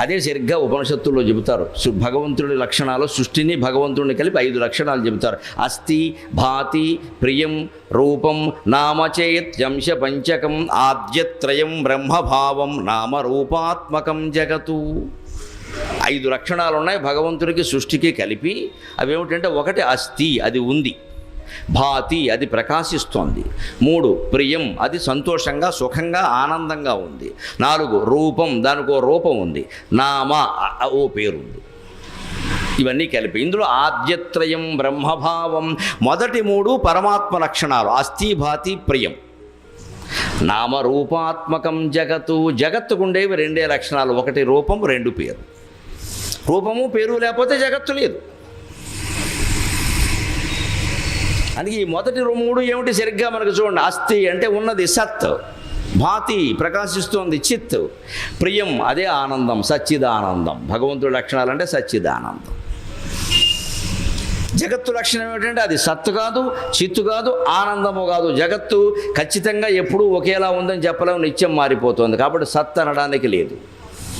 అదే సరిగ్గా ఉపనిషత్తుల్లో చెబుతారు. భగవంతుడి లక్షణాలు సృష్టిని భగవంతుడిని కలిపి ఐదు లక్షణాలు చెబుతారు. అస్థి భాతి ప్రియం రూపం నామచేత్యంశ పంచకం ఆద్యత్రయం బ్రహ్మభావం నామరూపాత్మకం జగతు. ఐదు లక్షణాలు ఉన్నాయి భగవంతుడికి సృష్టికి కలిపి. అవి ఏమిటంటే ఒకటి అస్థి అది ఉంది. భాతి అది ప్రకాశిస్తోంది. మూడు ప్రియం అది సంతోషంగా సుఖంగా ఆనందంగా ఉంది. నాలుగు రూపం దానికి ఓ రూపం ఉంది. నామ ఓ పేరు ఉంది ఇవన్నీ కలిపి ఇందులో ఆద్యత్రయం బ్రహ్మభావం మొదటి మూడు పరమాత్మ లక్షణాలు. అస్థిభాతి ప్రియం. నామరూపాత్మకం జగత్తు జగత్తుకుండేవి రెండే లక్షణాలు. ఒకటి రూపం రెండు పేరు. రూపము పేరు లేకపోతే జగత్తు లేదు. అందుకే ఈ మొదటి మూడు ఏమిటి సరిగ్గా మనకు చూడండి? అస్థి అంటే ఉన్నది సత్. భాతి ప్రకాశిస్తోంది చిత్. ప్రియం అదే ఆనందం సచ్చిదానందం. భగవంతుడి లక్షణాలు అంటే సచ్చిదానందం. జగత్తు లక్షణం ఏమిటంటే అది సత్తు కాదు చిత్తు కాదు ఆనందము కాదు. జగత్తు ఖచ్చితంగా ఎప్పుడూ ఒకేలా ఉందని చెప్పలేము నిత్యం మారిపోతుంది. కాబట్టి సత్ అనడానికి లేదు.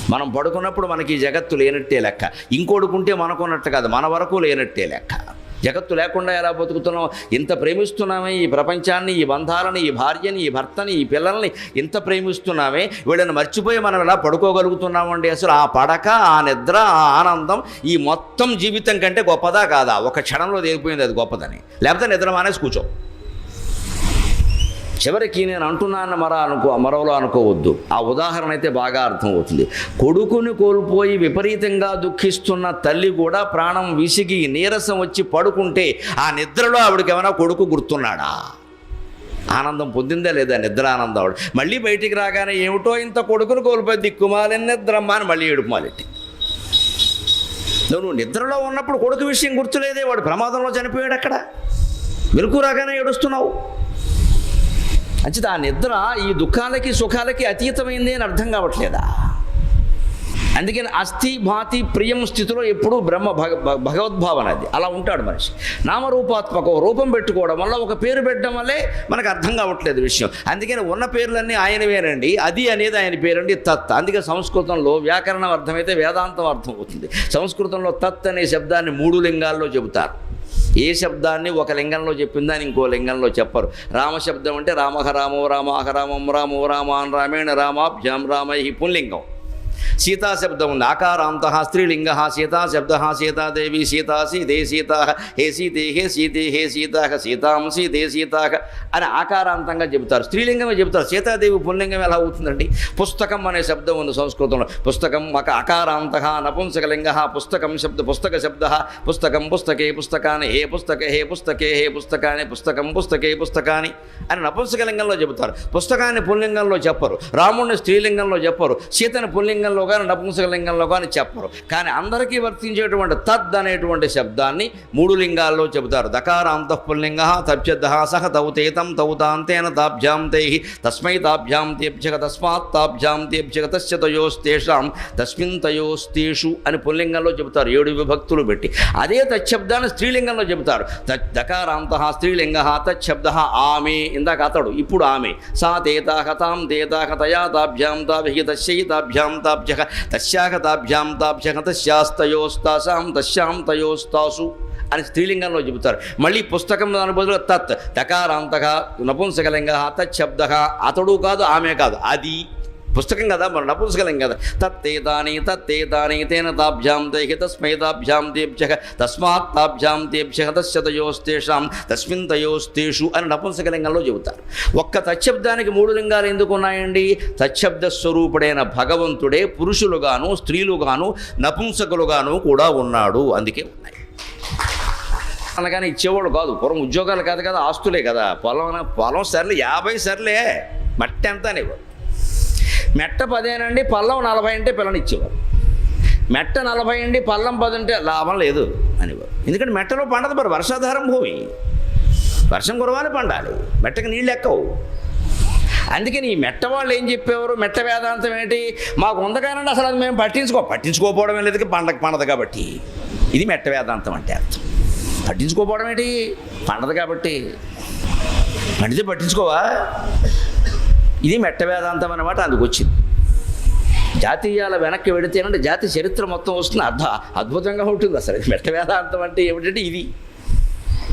మనం పడుకున్నప్పుడు మనకి జగత్తు లేనట్టే లెక్క. ఇంకోడుకుంటే మనకున్నట్టు కాదు మన వరకు లేనట్టే లెక్క. జగత్తు లేకుండా ఎలా బతుకుతున్నాం? ఇంత ప్రేమిస్తున్నామే ఈ ప్రపంచాన్ని ఈ బంధాలని ఈ భార్యని ఈ భర్తని ఈ పిల్లల్ని ఇంత ప్రేమిస్తున్నామే? వీళ్ళని మర్చిపోయి మనం ఎలా పడుకోగలుగుతున్నామండి? అసలు ఆ పడక ఆ నిద్ర ఆ ఆనందం ఈ మొత్తం జీవితం కంటే గొప్పదా కాదా? ఒక క్షణంలో తేలిపోయింది అది గొప్పదని. లేకపోతే నిద్ర మానేసి కూర్చో. చివరికి నేను అంటున్నాను మర అనుకో మరవలో అనుకోవద్దు. ఆ ఉదాహరణ అయితే బాగా అర్థమవుతుంది. కొడుకుని కోల్పోయి విపరీతంగా దుఃఖిస్తున్న తల్లి కూడా ప్రాణం విసిగి నీరసం వచ్చి పడుకుంటే ఆ నిద్రలో ఆవిడకి ఏమైనా కొడుకు గుర్తున్నాడా? ఆనందం పొందిందా లేదా నిద్ర ఆనందం ఆవిడ? మళ్ళీ బయటికి రాగానే ఏమిటో ఇంత కొడుకుని కోల్పోయి దిక్కుమాలి నిద్రమ్మ అని మళ్ళీ ఏడుపుమాలెట్టి నువ్వు నిద్రలో ఉన్నప్పుడు కొడుకు విషయం గుర్తులేదే వాడు ప్రమాదంలో చనిపోయాడు అక్కడ. మెలకు రాగానే ఏడుస్తున్నావు. అంచేత ఆ నిద్ర ఈ దుఃఖాలకి సుఖాలకి అతీతమైంది అని అర్థం కావట్లేదా? అందుకని అస్థి భాతి ప్రియం స్థితిలో ఎప్పుడూ బ్రహ్మ భగ భగవద్భావన అది. అలా ఉంటాడు మనిషి. నామరూపాత్మక రూపం పెట్టుకోవడం వల్ల ఒక పేరు పెట్టడం వల్లే మనకు అర్థం కావట్లేదు విషయం. అందుకని ఉన్న పేర్లన్నీ ఆయనవేనండి. అది అనేది ఆయన పేరండి తత్. అందుకే సంస్కృతంలో వ్యాకరణం అర్థమైతే వేదాంతం అర్థం అవుతుంది. సంస్కృతంలో తత్ అనే శబ్దాన్ని మూడు లింగాల్లో చెబుతారు. ఏ శబ్దాన్ని ఒక లింగంలో చెప్పిందని ఇంకో లింగంలో చెప్పరు. రామశబ్దం అంటే రామహ రామో రామాహ రామం రామో రామాన్ రామేణ రామాభ్యాం రామై పుల్లింగం. సీతా శబ్దం ఉంది ఆకారాంత స్త్రీలింగ సీతాశబ్ద సీతాదేవి సీతాసి దే సీతా హే సీతే హే సీతే హే సీతాహ సీతాంసి దే సీతాహ అని ఆకారాంతంగా చెబుతారు. స్త్రీలింగమే చెబుతారు. సీతాదేవి పుల్లింగం ఎలా అవుతుందండి? పుస్తకం అనే శబ్దం ఉంది సంస్కృతంలో. పుస్తకం ఒక అకారాంత నపుంసకలింగ పుస్తకం శబ్ద పుస్తక శబ్ద పుస్తకం పుస్తకే పుస్తకాన్ని హే పుస్తక హే పుస్తకే హే పుస్తకాన్ని పుస్తకం పుస్తకే పుస్తకాన్ని అని నపుంసకలింగంలో చెబుతారు. పుస్తకాన్ని పుల్లింగంలో చెప్పరు. రాముడిని స్త్రీలింగంలో చెప్పరు. సీతని పుల్లింగంలో కానీ నపుంసకలింగంలో కానీ చెప్పరు. కానీ అందరికీ వర్తించేటువంటి తద్ అనేటువంటి శబ్దాన్ని మూడు లింగాల్లో చెబుతారు. దకార పుల్లింగ తప్యద్ద సహ తౌతేతం తౌతాంతేన తాభ్యాం తై తస్మై తాభ్యాం తేభ్యగ తస్మాత్ తాభ్యాం తేభ్యగ తస్య తయోస్తేషాం తస్మిన్ తయోస్తేషు అని పుల్లింగంలో చెబుతారు. ఏడు విభక్తులు పెట్టి. అదే తచ్చబ్దాన్ని స్త్రీలింగంలో చెబుతారు. తత్ దకారాంత స్త్రీలింగ తచ్చబ్ద ఆమె ఇందాక అతడు. ఇప్పుడు ఆమె. సా తేతాహతాం తాం తేతాహ తాభ్యాం తాభి తస్యై తాభ్యాం తస్యాహ తాభ్యాం తాభ్య తస్యాస్తయోస్తాసాం తస్యాం తయోస్తాసు అని స్త్రీలింగంలో చెబుతారు. మళ్ళీ పుస్తకం దాని బదులు తత్. తకారాంతక నపుంసకలింగ తచ్చబ్ద అతడు కాదు ఆమె కాదు. అది పుస్తకం కదా మరి నపుంసకలింగం కదా. తత్తేతాని తత్తేతాని తేన తాభ్యాం తైహి తస్మై తాభ్యాం తేభ్య తస్మాత్ తాభ్యాం తేభ్య తస్యతయోస్తేషాం తస్మిన్ తయోస్తేషు అని నపుంసకలింగంలో చెబుతారు. ఒక్క తచ్చబ్దానికి మూడు లింగాలు ఎందుకు ఉన్నాయండి? తచ్చబ్ద స్వరూపుడైన భగవంతుడే పురుషులుగాను స్త్రీలుగాను నపుంసకులుగాను కూడా ఉన్నాడు. అందుకే ఉన్నాయి. అనగానే ఇచ్చేవాడు కాదు పూర్వం ఉద్యోగాలు కాదు కదా ఆస్తులే కదా. పొలం పొలం సర్లే యాభై సర్లే మట్టి ఎంత అనేవాడు మెట్ట పదేనండి పల్లం నలభై అంటే పిల్లనిచ్చేవారు మెట్ట నలభై అండి పల్లం పది అంటే లాభం లేదు అనేవారు. ఎందుకంటే మెట్టలో పండదు మరి వర్షాధారం భూమి. వర్షం కురవాలి పండాలి మెట్టకి నీళ్ళు ఎక్కవు. అందుకని ఈ మెట్ట వాళ్ళు ఏం చెప్పేవారు? మెట్ట వేదాంతం ఏంటి? మాకు ఉందకానండి అసలు అది మేము పట్టించుకో పట్టించుకోకపోవడం లేదు పండగ పండదు కాబట్టి. ఇది మెట్ట వేదాంతం అంటే అర్థం. పట్టించుకోకపోవడం ఏంటి? పండదు కాబట్టి. పండితే పట్టించుకోవా? ఇది మెట్ట వేదాంతం అన్నమాట అందుకు వచ్చింది జాతీయాల వెనక్కి వెడితేనంటే జాతి చరిత్ర మొత్తం వస్తుంది. అర్థ అద్భుతంగా ఉంటుంది అసలు. మెట్ట వేదాంతం అంటే ఏమిటంటే ఇది.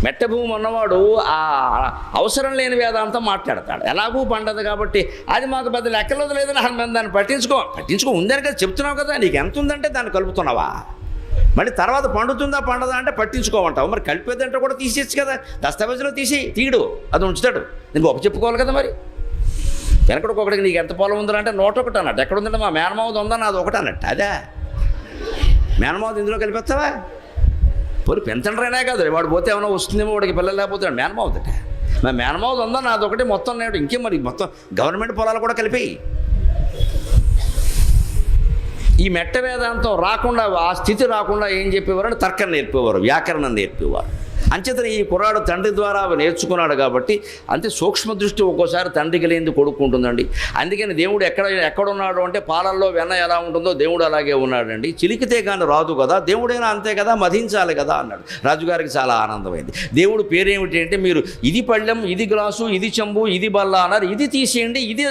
మెట్ట భూమి ఉన్నవాడు ఆ అవసరం లేని వేదాంతం మాట్లాడతాడు. ఎలాగూ పండదు కాబట్టి అది మాకు పెద్ద లెక్కలో లేదని మనం దాన్ని పట్టించుకో పట్టించుకో ఉందని కదా చెప్తున్నావు కదా. నీకు ఎంత ఉందంటే దాన్ని కలుపుతున్నావా? మళ్ళీ తర్వాత పండుతుందా పండదా అంటే పట్టించుకోమంటావు. మరి కలిపేదంటే కూడా తీసేయచ్చు కదా. దస్తావేజులో తీసి తీయడు. అది ఉంచుతాడు. నేను గొప్ప చెప్పుకోవాలి కదా మరి. వెనకడికి నీకు ఎంత పొలం ఉందా అంటే నూట ఒకటి అన్నట్టు ఎక్కడ ఉందంటే మా మేనమావది ఉందా? నాది ఒకటి అన్నట్టు. అదే. మేనమావది ఇందులో కలిపిస్తావా? పోనీ పెంచండ్రైనా కాదు వాడు పోతే ఏమైనా వస్తుందేమో వాడికి పిల్లలు లేకపోతే మేనమావదట మా మేనమావది ఉందా? నాది ఒకటి మొత్తం నేడు. ఇంకేం మరి? మొత్తం గవర్నమెంట్ పొలాలు కూడా కలిపి. ఈ మెట్ట వేదాంతం రాకుండా ఆ స్థితి రాకుండా ఏం చెప్పేవారు? అంటే తర్కం నేర్పేవారు వ్యాకరణం నేర్పేవారు. అంచేతన ఈ కుర్రాడు తండ్రి ద్వారా నేర్చుకున్నాడు కాబట్టి అంతే సూక్ష్మ దృష్టి ఒక్కోసారి తండ్రికి లేనిది కొడుకుంటుందండి అందుకని దేవుడు ఎక్కడ ఎక్కడున్నాడు అంటే పాలల్లో వెన్న ఎలా ఉంటుందో దేవుడు అలాగే ఉన్నాడండి. చిలికితే కానీ రాదు కదా దేవుడైనా అంతే కదా మధించాలి కదా అన్నాడు. రాజుగారికి చాలా ఆనందమైంది. దేవుడు పేరేమిటి అంటే మీరు ఇది పళ్ళెం ఇది గ్లాసు ఇది చెంబు ఇది బల్ల అన్నారు. ఇది తీసేయండి ఇది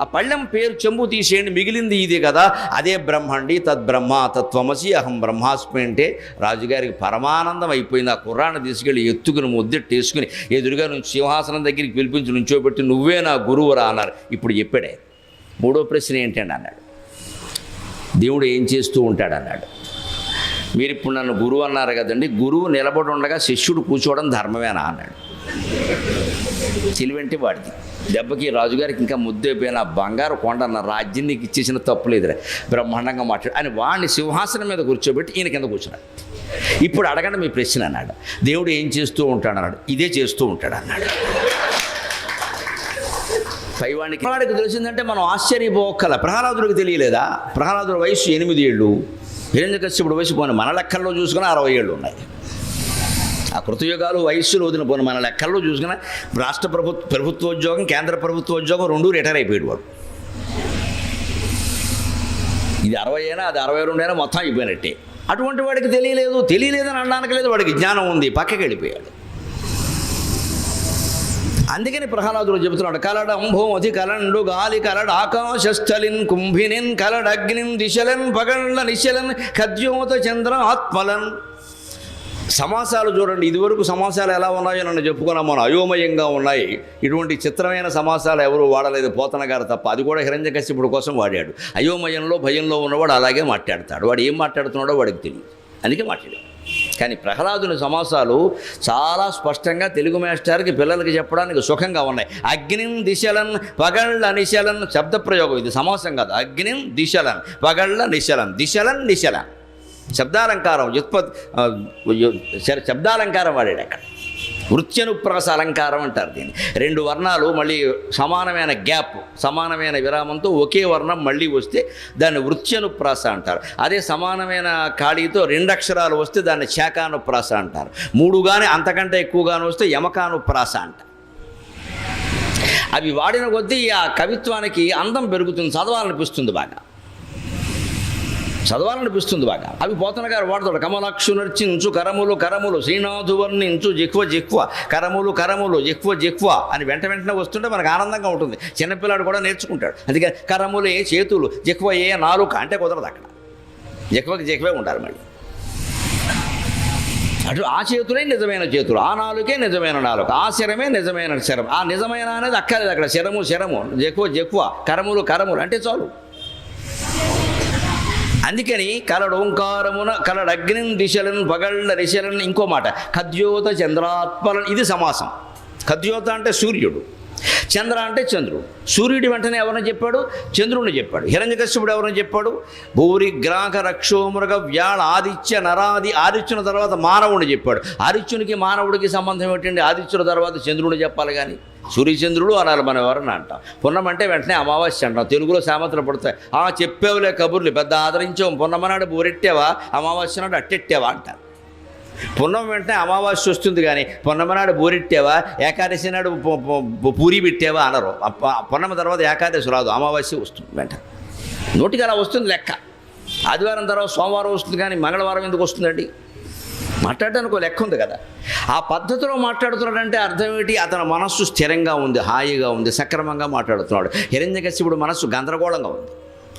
ఆ పళ్ళెం పేరు చెంబు తీసేయండి మిగిలింది ఇది కదా. అదే బ్రహ్మండి తద్బ్రహ్మ తత్వమసి అహం బ్రహ్మాస్మి అంటే రాజుగారికి పరమానందం అయిపోయింది ఆ కుర్రాన్ని తీసుకెళ్ళి ఎత్తుకుని ముద్దెట్టేసుకుని ఎదురుగా నుంచి సింహాసనం దగ్గరికి పిలిపించి నుంచోబెట్టి నువ్వే నా గురువురా అన్నారు. ఇప్పుడు చెప్పాడే మూడో ప్రశ్న ఏంటండి అన్నాడు. దేవుడు ఏం చేస్తూ ఉంటాడు అన్నాడు. మీరు ఇప్పుడు నన్ను గురువు అన్నారు కదండి గురువు నిలబడి ఉండగా శిష్యుడు కూర్చోవడం ధర్మమేనా అన్నాడు. తెలివంటే వాడిది. దెబ్బకి రాజుగారికి ఇంకా ముద్దైపోయిన బంగారు కొండ అన్న రాజ్యం నీకు ఇచ్చేసిన తప్పులేదురా బ్రహ్మాండంగా మాట్లాడు. అని వాడిని సింహాసనం మీద కూర్చోబెట్టి ఈయన కింద కూర్చున్నాడు. ఇప్పుడు అడగండి మీ ప్రశ్న అన్నాడు. దేవుడు ఏం చేస్తూ ఉంటాడు అన్నాడు. ఇదే చేస్తూ ఉంటాడు అన్నాడు. పైవాడికి వాడికి తెలిసిందంటే మనం ఆశ్చర్యపోకల ప్రహ్లాదుడికి తెలియలేదా? ప్రహ్లాదుడి వయసు ఎనిమిది ఏళ్ళు. హిరణ్యకశ్యపుడు వయసు పోయిన మన లెక్కల్లో చూసుకుని అరవై ఏళ్ళు ఉన్నాయి. ఆ కృతయుగాలు వయస్సులు వదిన పోయిన మన లెక్కల్లో చూసుకున్న రాష్ట్ర ప్రభుత్వ ప్రభుత్వోద్యోగం కేంద్ర ప్రభుత్వోద్యోగం రెండు రిటైర్ అయిపోయాడు వాడు. ఇది అరవై అయినా అది అరవై రెండు అయినా మొత్తం అయిపోయినట్టే. అటువంటి వాడికి తెలియలేదు తెలియలేదని అనడానికి లేదు వాడికి జ్ఞానం ఉంది పక్కకి వెళ్ళిపోయాడు. అందుకని ప్రహ్లాదుడు చెబుతున్నాడు కలడ అంభోమతి కలండు గాలి కలడ ఆకాశస్థలిన్ కుంభినిన్ కలడగ్నిన్ దిశలన్ పగళ్ళ నిశలన్ కద్యోత చంద్ర ఆత్మలన్. సమాసాలు చూడండి ఇదివరకు సమాసాలు ఎలా ఉన్నాయో నన్ను చెప్పుకున్నాం మనం అయోమయంగా ఉన్నాయి. ఇటువంటి చిత్రమైన సమాసాలు ఎవరు వాడలేదు పోతన గారు తప్ప. అది కూడా హిరంజకశ్యపుడు కోసం వాడాడు. అయోమయంలో భయంలో ఉన్నవాడు అలాగే మాట్లాడతాడు. వాడు ఏం మాట్లాడుతున్నాడో వాడికి తెలియదు అందుకే మాట్లాడాడు. కానీ ప్రహ్లాదుని సమాసాలు చాలా స్పష్టంగా తెలుగు మాస్టర్కి పిల్లలకి చెప్పడానికి సుఖంగా ఉన్నాయి. అగ్నిం దిశలన్ పగళ్ళ నిశలన్ శబ్ద ప్రయోగం ఇది సమాసం కాదు. అగ్నిం దిశలన్ పగళ్ళ నిశలన్ దిశలన్ నిశలన్. శబ్దాలంకారం వ్యుత్పత్ శబ్దాలంకారం వాడాడు అక్కడ. వృత్యనుప్రాస అలంకారం అంటారు దీన్ని. రెండు వర్ణాలు మళ్ళీ సమానమైన గ్యాప్ సమానమైన విరామంతో ఒకే వర్ణం మళ్ళీ వస్తే దాన్ని వృత్యనుప్రాస అంటారు. అదే సమానమైన ఖాళీతో రెండు అక్షరాలు వస్తే దాన్ని శాఖానుప్రాస అంటారు. మూడుగానే అంతకంటే ఎక్కువగాను వస్తే యమకానుప్రాస అంటారు. అవి వాడిన కొద్దీ ఆ కవిత్వానికి అందం పెరుగుతుంది చదవాలనిపిస్తుంది బాగా. చదవాలనిపిస్తుంది బాగా. అవి పోతన గారు వాడతాడు. కమలాక్షు నర్చించు కరములు కరములు శ్రీనాథు వర్ణించు జిక్వ జిక్వ కరములు కరములు జిక్వ జిక్వ అని వెంట వెంటనే వస్తుంటే మనకు ఆనందంగా ఉంటుంది. చిన్నపిల్లాడు కూడా నేర్చుకుంటాడు. అందుకని కరములే చేతులు జిక్వ ఏ నాలుక అంటే కుదరదు అక్కడ. జిక్వకి జిక్వే ఉంటారు మళ్ళీ. అటు ఆ చేతులే నిజమైన చేతులు ఆ నాలుకే నిజమైన నాలుక ఆ శరమే నిజమైన శరం. ఆ నిజమైన అనేది అక్కర్లేదు అక్కడ. శరము శరము. జక్కువ జక్కువ కరములు కరములు అంటే చాలు. అందుకని కలడు ఓంకారమున కలడు దిశలను పగళ్ళ దిశలను ఇంకో మాట. ఖద్యోత చంద్రాత్మలను ఇది సమాసం. ఖద్యోత అంటే సూర్యుడు. చంద్ర అంటే చంద్రుడు. సూర్యుడి వెంటనే ఎవరిని చెప్పాడు? చంద్రుడిని చెప్పాడు. హిరణ్యకశ్యపుడు ఎవరిని చెప్పాడు? భూరి గ్రాహక రక్షోమృగ వ్యాళ ఆదిత్య నరాది ఆదిత్యుని తర్వాత మానవుడిని చెప్పాడు. ఆదిత్యునికి మానవుడికి సంబంధం ఏంటండి ఆదిత్యుల తర్వాత చంద్రుడిని చెప్పాలి కానీ. సూర్యచంద్రుడు అనాలి మనం ఎవరన్నా అంటాం. పున్నమంటే వెంటనే అమావాస్య అంటాం. తెలుగులో సామెతలు పడతాయి. ఆ చెప్పేవులే కబుర్లు. పెద్ద ఆదరించాం పున్నమనాడు బూరెట్టావా? అమావాస్య నాడు అట్టెట్టావా అంటారు. పున్నం వెంటనే అమావాస్య వస్తుంది కానీ పున్నమనాడు బూరెట్టావా? ఏకాదశి నాడు పూరి పెట్టావా అనరు. అప్ప- పున్నమ తర్వాత ఏకాదశి రాదు. అమావాస్య వస్తుంది వెంటనే నోటికి అలా వస్తుంది లెక్క. ఆదివారం తర్వాత సోమవారం వస్తుంది కానీ మంగళవారం ఎందుకు వస్తుందండి? మాట్లాడడానికి ఒక లెక్క ఉంది కదా. ఆ పద్ధతిలో మాట్లాడుతున్నాడంటే అర్థం ఏమిటి అతని మనస్సు స్థిరంగా ఉంది హాయిగా ఉంది సక్రమంగా మాట్లాడుతున్నాడు. హిరణ్యకశిపుడు మనస్సు గందరగోళంగా ఉంది.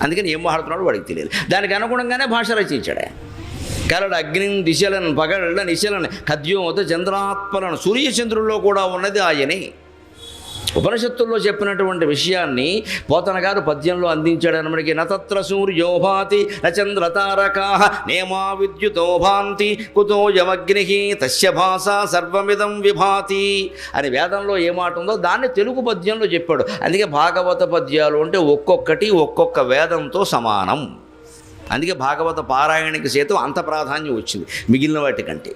అందుకని ఏం మాట్లాడుతున్నాడు వాడికి తెలియదు. దానికి అనుగుణంగానే భాష రచించాడు. ఆయన కరడు అగ్నిని దిశలను పగళ్ళ నిశలను ఖద్యోత చంద్రాత్మలను సూర్యచంద్రుల్లో కూడా ఉన్నది ఆయనే. ఉపనిషత్తుల్లో చెప్పినటువంటి విషయాన్ని పోతన గారు పద్యంలో అందించాడు మనకి నతత్ర సూర్యోభాతి నచంద్ర తారకా నేమా విద్యుతో భాంతి కుతో యమగ్ని తస్య భాష సర్వమిదం విభాతి అని వేదంలో ఏ మాట ఉందో దాన్ని తెలుగు పద్యంలో చెప్పాడు. అందుకే భాగవత పద్యాలు అంటే ఒక్కొక్కటి ఒక్కొక్క వేదంతో సమానం. అందుకే భాగవత పారాయణకి సేతు అంత ప్రాధాన్యం వచ్చింది మిగిలిన వాటికంటే.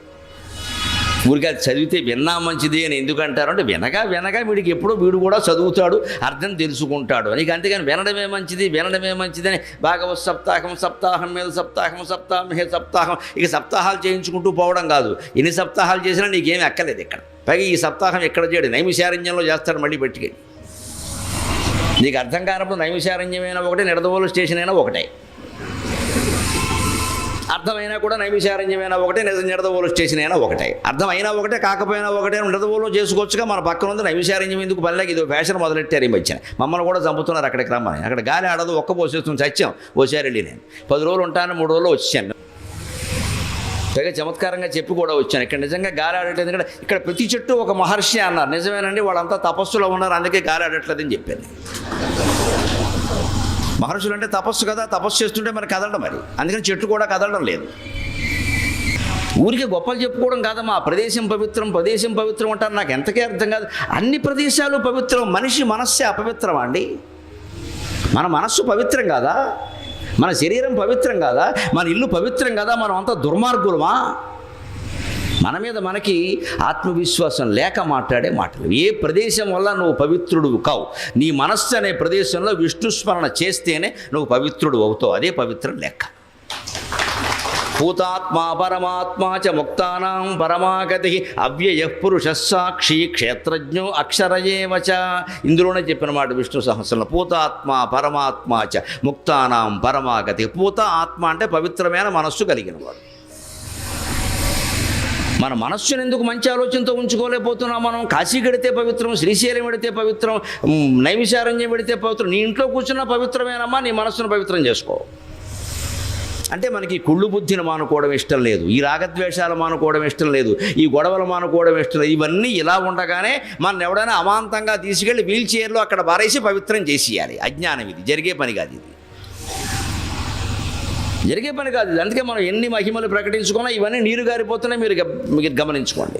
ఊరికి అది చదివితే విన్నా మంచిది అని ఎందుకంటారు? అంటే వినగా వినగా వీడికి ఎప్పుడో వీడు కూడా చదువుతాడు అర్థం తెలుసుకుంటాడు. నీకు అంతేగాని వినడమే మంచిది వినడమే మంచిది అని భాగవత్ సప్తాహం సప్తాహం మీద సప్తాహం సప్తాహం మీద సప్తాహం. ఇక సప్తాహాలు చేయించుకుంటూ పోవడం కాదు. ఎన్ని సప్తాహాలు చేసినా నీకేమీ ఎక్కలేదు ఇక్కడ. పైగా ఈ సప్తాహం ఎక్కడ చేయడు? నైమిశారణ్యంలో చేస్తాడు మళ్ళీ పెట్టుకెళ్ళి. నీకు అర్థం కానప్పుడు నైమిషారణ్యమైనా ఒకటే నిడదవోలు స్టేషన్ అయినా ఒకటే. అర్థమైనా కూడా నైమిషారణ్యమైనా ఒకటే నిజ నిడదవోలు స్టేషన్ అయినా ఒకటే. అర్థమైనా ఒకటే కాకపోయినా ఒకటే నిడదవోలు చేసుకోవచ్చుగా మన పక్కన ఉంది నైమిషారణ్యం ఎందుకు పల్లెకి ఇది ఫ్యాషన్ మొదలెట్టారు ఈ మధ్యన. మమ్మల్ని కూడా చంపుతున్నారు అక్కడికి రమ్మని. అక్కడ గాలి ఆడదు ఒక్క పోసేస్తుంది సత్యం. ఓసారి నేను. పది రోజులు ఉంటాను మూడు రోజులు వచ్చాను. పైగా చమత్కారంగా చెప్పి కూడా వచ్చాను. ఇక్కడ నిజంగా గాలి ఆడట్లేదు ఎందుకంటే ఇక్కడ ప్రతి చెట్టు ఒక మహర్షి అన్నారు. నిజమేనండి వాళ్ళంతా తపస్సులో ఉన్నారు అందుకే గాలి ఆడట్లేదని చెప్పాను. మహర్షులు అంటే తపస్సు కదా తపస్సు చేస్తుంటే మరి కదలడం మరి. అందుకని చెట్టు కూడా కదలడం లేదు. ఊరికి గొప్పలు చెప్పుకోవడం కాదమ్మా ఆ ప్రదేశం పవిత్రం ప్రదేశం పవిత్రం అంటారు. నాకు ఎంతకే అర్థం కాదు. అన్ని ప్రదేశాలు పవిత్రం మనిషి మనస్సే అపవిత్రం అండి. మన మనస్సు పవిత్రం కాదా? మన శరీరం పవిత్రం కాదా? మన ఇల్లు పవిత్రం కదా? మనం అంతా దుర్మార్గులమా? మన మీద మనకి ఆత్మవిశ్వాసం లేక మాట్లాడే మాటలు. ఏ ప్రదేశం వల్ల నువ్వు పవిత్రుడు కావు? నీ మనస్సు అనే ప్రదేశంలో విష్ణు స్మరణ చేస్తేనే నువ్వు పవిత్రుడు అవుతావు. అదే పవిత్రం లెక్క. భూతాత్మ పరమాత్మా చ ముక్తానాం పరమాగతి అవ్యయ పురుష సాక్షి క్షేత్రజ్ఞో అక్షరయేవ ఇందులోనే చెప్పిన మాట విష్ణు సహస్రంలో. పూతాత్మ పరమాత్మ చ ముక్తానాం పరమాగతి. పూత ఆత్మ అంటే పవిత్రమైన మనస్సు కలిగిన వాడు మన మనస్సును ఎందుకు మంచి ఆలోచనతో ఉంచుకోలేకపోతున్నాం మనం? కాశీ గడితే పవిత్రం శ్రీశైలం పెడితే పవిత్రం ఉమ్, నైమిషారణ్యం పెడితే పవిత్రం నీ ఇంట్లో కూర్చున్న పవిత్రమేనమ్మా నీ మనస్సును పవిత్రం చేసుకో. అంటే మనకి కుళ్ళు బుద్ధిని మానుకోవడం ఇష్టం లేదు ఈ రాగద్వేషాలు మానుకోవడం ఇష్టం లేదు ఈ గొడవలు మానుకోవడం ఇష్టం లేదు ఇవన్నీ ఇలా ఉండగానే మన ఎవడైనా అమాంతంగా తీసుకెళ్ళి వీల్ చైర్లో అక్కడ బారేసి పవిత్రం చేసేయాలి. అజ్ఞానం ఇది జరిగే పని కాదు ఇది. జరిగే పని కాదు. అందుకే మనం ఎన్ని మహిమలు ప్రకటించుకున్నా ఇవన్నీ నీరు గారిపోతున్నాయి. మీరు మీరు గమనించుకోండి.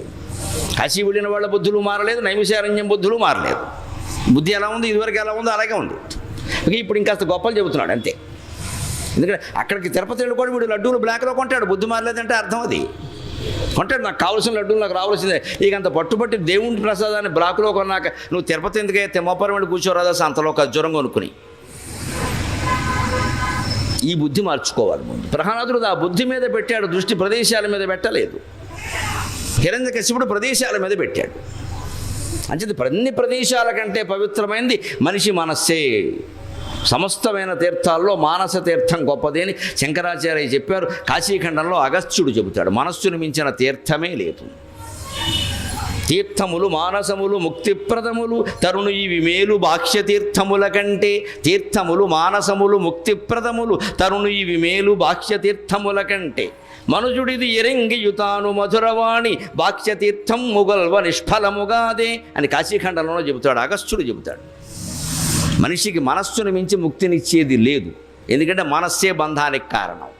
కసి వెళ్ళిన వాళ్ళ బుద్ధులు మారలేదు నైమిషారణ్యం బుద్ధులు మారలేదు. బుద్ధి ఎలా ఉంది? ఇదివరకు ఎలా ఉందో అలాగే ఉంది. ఇప్పుడు ఇంకాస్త గొప్పలు చెబుతున్నాడు అంతే. ఎందుకంటే అక్కడికి తిరుపతి వెళ్ళి కూడా వీడు లడ్డూలు బ్లాక్లో కొంటాడు. బుద్ధి మారలేదంటే అర్థం అది. కొంటాడు నాకు కావాల్సిన లడ్డూలు నాకు రావాల్సిందే. ఇక అంత పట్టుబట్టి దేవుని ప్రసాదాన్ని బ్లాక్లో కొన్నాక నువ్వు తిరుపతి ఎందుకైతే తిమ్మపురం వెళ్ళి కూర్చోరాదా అంతలో ఖర్జూరం కొనుక్కుని. ఈ బుద్ధి మార్చుకోవాలి ముందు. ప్రహ్లాదుడు ఆ బుద్ధి మీద పెట్టాడు దృష్టి ప్రదేశాల మీద పెట్టలేదు. హిరణ్య కశ్యపుడు ప్రదేశాల మీద పెట్టాడు. అంచేది అన్ని ప్రదేశాల కంటే పవిత్రమైనది మనిషి మనస్సే. సమస్తమైన తీర్థాల్లో మానస తీర్థం గొప్పది అని శంకరాచార్య చెప్పారు. కాశీఖండంలో అగస్త్యుడు చెబుతాడు మనస్సును మించిన తీర్థమే లేదు. తీర్థములు మానసములు ముక్తిప్రదములు తరుణు ఇవి మేలు బాక్ష్య తీర్థముల కంటే తీర్థములు మానసములు ముక్తిప్రదములు తరుణు ఇవి మేలు బాక్ష్య తీర్థముల కంటే. మనుజుడిది ఎరింగియుతాను మధురవాణి బాక్ష్యతీర్థం ముగల్వ నిష్ఫలముగాదే అని కాశీఖండంలో చెబుతాడు అగస్త్యుడు చెబుతాడు. మనిషికి మనస్సును మించి ముక్తినిచ్చేది లేదు ఎందుకంటే మనస్సే బంధానికి కారణం.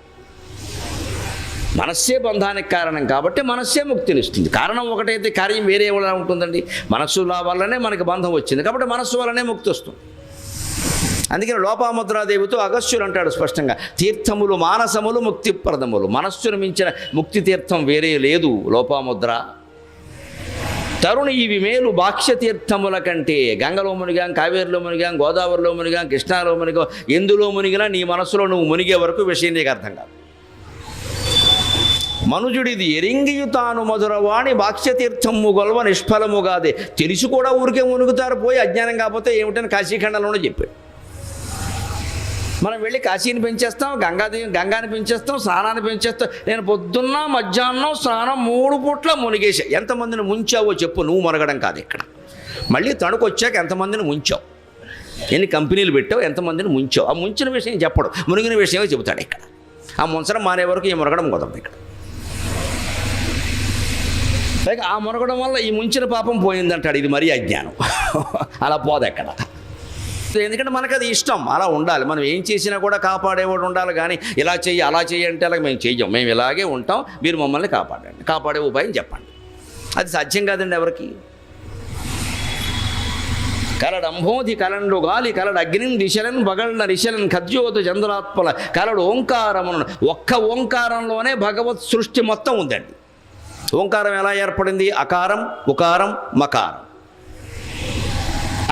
మనస్సే బంధానికి కారణం కాబట్టి మనస్సే ముక్తినిస్తుంది. కారణం ఒకటైతే కార్యం వేరే వల్ల ఉంటుందండి. మనస్సు వల్లనే మనకి బంధం వచ్చింది. కాబట్టి మనస్సు వల్లనే ముక్తి వస్తుంది. అందుకని లోపాముద్రాదేవితో అగస్త్యులు అంటాడు స్పష్టంగా తీర్థములు మానసములు ముక్తిప్రదములు. మనస్సును మించిన ముక్తి తీర్థం వేరే లేదు లోపాముద్ర. తరుణి ఇవి మేలు బాక్ష్య తీర్థముల కంటే గంగలో మునిగాం కావేరిలో మునిగాం గోదావరిలో మునిగాం కృష్ణాలో మునిగాం ఎందులో మునిగినా నీ మనసులో నువ్వు మునిగే వరకు విషయం నీకు అర్థం కాదు. మనుజుడిది ఎరింగియు తాను మధురవాణి బాక్ష్యతీర్థము గొల్వ నిష్ఫలముగాదే తెలిసి కూడా ఊరికే మునుగుతారు పోయి అజ్ఞానం కాకపోతే ఏమిటని కాశీఖండంలోనే చెప్పాడు. మనం వెళ్ళి కాశీని పెంచేస్తాం గంగాదేవి గంగాని పెంచేస్తాం స్నానాన్ని పెంచేస్తాం. నేను పొద్దున్న మధ్యాహ్నం స్నానం మూడు పూట్ల మునిగేసా ఎంతమందిని ముంచావో చెప్పు నువ్వు మునగడం కాదు ఇక్కడ. మళ్ళీ తణుకు వచ్చాక ఎంతమందిని ముంచావు? ఎన్ని కంపెనీలు పెట్టావు ఎంతమందిని ముంచావు? ఆ ముంచిన విషయం చెప్పడు. మునిగిన విషయమే చెబుతాడు ఇక్కడ. ఆ ముంచడం మానే వరకు ఈ మునగడం కుదరదు ఇక్కడ. పైగా ఆ మునగడం వల్ల ఈ ముంచిన పాపం పోయిందంటాడు. ఇది మరీ అజ్ఞానం. అలా పోదు ఎక్కడ. ఎందుకంటే మనకు అది ఇష్టం. అలా ఉండాలి. మనం ఏం చేసినా కూడా కాపాడేవాడు ఉండాలి కానీ ఇలా చెయ్యి అలా చెయ్యి అంటే అలా మేము చెయ్యం. మేము ఇలాగే ఉంటాం. మీరు మమ్మల్ని కాపాడండి. కాపాడే ఉపాయం చెప్పండి. అది సాధ్యం కాదండి ఎవరికి? కలడు అంబోధి కలండు గాలి కలడు అగ్నిం దిశలను బగళ్ళ రిశలను ఖద్యోత చంద్రాత్మల కలడు ఓంకారమును ఒక్క ఓంకారంలోనే భగవత్ సృష్టి మొత్తం ఉందండి. ఓంకారం ఎలా ఏర్పడింది? అకారం ఉకారం మకారం.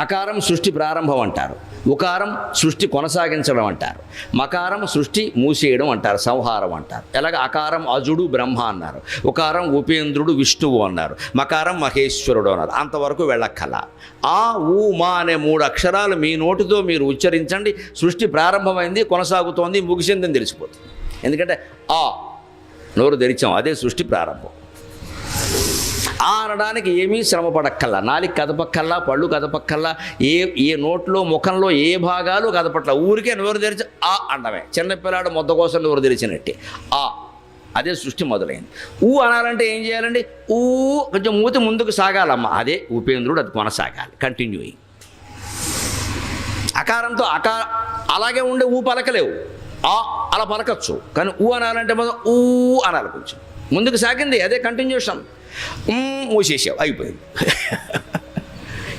అకారం సృష్టి ప్రారంభం అంటారు. ఉకారం సృష్టి కొనసాగించడం అంటారు. మకారం సృష్టి మూసేయడం అంటారు సంహారం అంటారు. ఎలాగ? అకారం అజుడు బ్రహ్మ అన్నారు. ఉకారం ఉపేంద్రుడు విష్ణువు అన్నారు. మకారం మహేశ్వరుడు అన్నారు. అంతవరకు వెళ్ళక్కల. ఆ ఊ మా అనే మూడు అక్షరాలు మీ నోటితో మీరు ఉచ్చరించండి. సృష్టి ప్రారంభమైంది కొనసాగుతోంది ముగిసిందని తెలిసిపోతుంది. ఎందుకంటే ఆ నోరు తెరిచాం అదే సృష్టి ప్రారంభం. ఆ అనడానికి ఏమీ శ్రమ పడక్కల్లా నాలిక కదపక్కల్లా పళ్ళు కదపక్కల్లా ఏ ఏ నోట్లో ముఖంలో ఏ భాగాలు కదపట్ల. ఊరికే నోరు తెరిచి ఆ అండమే. చిన్నపిల్లాడు మొద్ద కోసం నోరు తెరిచినట్టే. ఆ అదే సృష్టి మొదలైంది. ఊ అనాలంటే ఏం చేయాలండి? ఊ కొంచెం మూతి ముందుకు సాగాలమ్మా. అదే ఉపేంద్రుడు అది కొనసాగాలి. కంటిన్యూయింగ్ అకారంతో అకా అలాగే ఉండే ఊ పలకలేవు. ఆ అలా పలకచ్చు. కానీ ఊ అనాలంటే మొదలు ఊ అనాలి కొంచెం. ముందుకు సాగింది. అదే కంటిన్యూషన్ మూసేసావు అయిపోయింది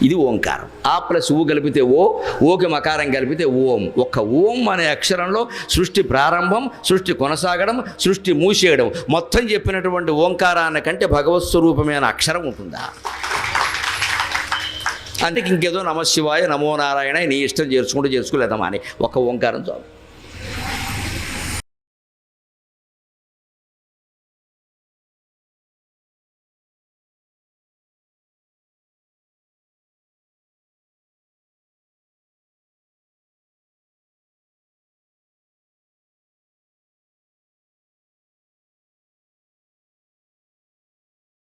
ఇది ఓంకారం ఆ ప్లస్ ఊ కలిపితే ఓ ఓకి మకారం కలిపితే ఓం ఒక్క ఓం అనే అక్షరంలో సృష్టి ప్రారంభం సృష్టి కొనసాగడం సృష్టి మూసేయడం మొత్తం చెప్పినటువంటి ఓంకారాన్ని కంటే భగవత్ స్వరూపమైన అక్షరం ఉంటుందా అందుకే ఇంకేదో నమశివాయ నమో నారాయణ నీ ఇష్టం చేర్చుకుంటూ చేర్చుకోలేదమ్మా అని ఒక్క ఓంకారం చాలు